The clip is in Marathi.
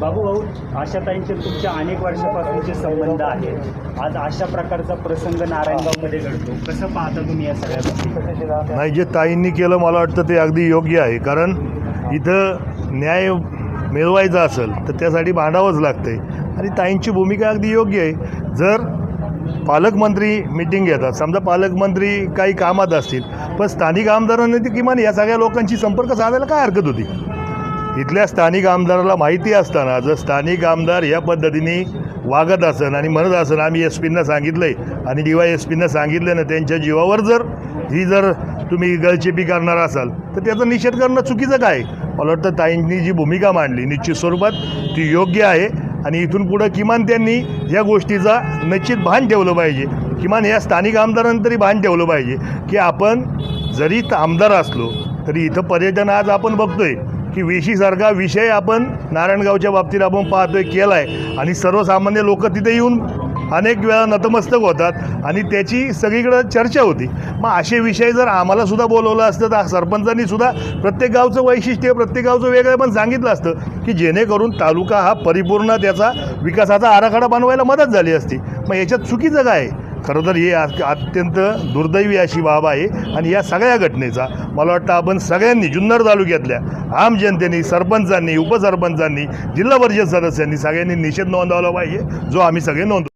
बाबू भाऊ आशाताईंचे तुमच्या अनेक वर्षापासूनचे संबंध आहेत. आज अशा प्रकारचा प्रसंग नारायणगावमध्ये घडतो. कसं पाहता तुम्ही या सगळ्या नाही जे ताईंनी केलं मला वाटतं ते अगदी योग्य आहे. कारण इथं न्याय मिळवायचा असेल तर त्यासाठी भांडावंच लागतंय आणि ताईंची भूमिका अगदी योग्य आहे. जर पालकमंत्री मिटिंग घेतात समजा पालकमंत्री काही कामात असतील पण स्थानिक आमदारांनी ती किमान या सगळ्या लोकांशी संपर्क साधायला काय हरकत होती? इथल्या स्थानिक आमदाराला माहिती असताना जर स्थानिक आमदार या पद्धतीने वागत असन आणि म्हणत असन आम्ही एस पींना सांगितलं आहे आणि डी वाय एस पींना सांगितलं ना त्यांच्या जीवावर जर ही जर तुम्ही गळचेपी करणार असाल तर त्याचा निषेध करणं चुकीचं काय? मला वाटतं ताईंनी जी भूमिका मांडली निश्चित स्वरूपात ती योग्य आहे आणि इथून पुढं किमान त्यांनी या गोष्टीचा निश्चित भान ठेवलं पाहिजे. किमान या स्थानिक आमदारांनी तरी भान ठेवलं पाहिजे की आपण जरी आमदार असलो तरी इथं पर्यटन आज आपण बघतोय. की वेशीसारखा विषय आपण नारायणगावच्या बाबतीत आपण पाहतोय केला आहे आणि सर्वसामान्य लोक तिथे येऊन अनेक वेळा नतमस्तक होतात आणि त्याची सगळीकडं चर्चा होती. मग असे विषय जर आम्हाला सुद्धा बोलवलं असतं तर सरपंचांनी सुद्धा प्रत्येक गावचं वैशिष्ट्य प्रत्येक गावचं वेगळं पण सांगितलं असतं की जेणेकरून तालुका हा परिपूर्ण त्याचा विकासाचा आराखडा बनवायला मदत झाली असती. मग याच्यात चुकीचं काय आहे? खरं तर ही अत्यंत दुर्दैवी अशी बाब आहे. आणि या सगळ्या घटनेचा मला वाटतं आपण सगळ्यांनी जुन्नर तालुक्यातल्या आम जनतेने सरपंचांनी उपसरपंचांनी जिल्हा परिषद सदस्यांनी सगळ्यांनी निषेध नोंदवला पाहिजे जो आम्ही सगळे नोंदव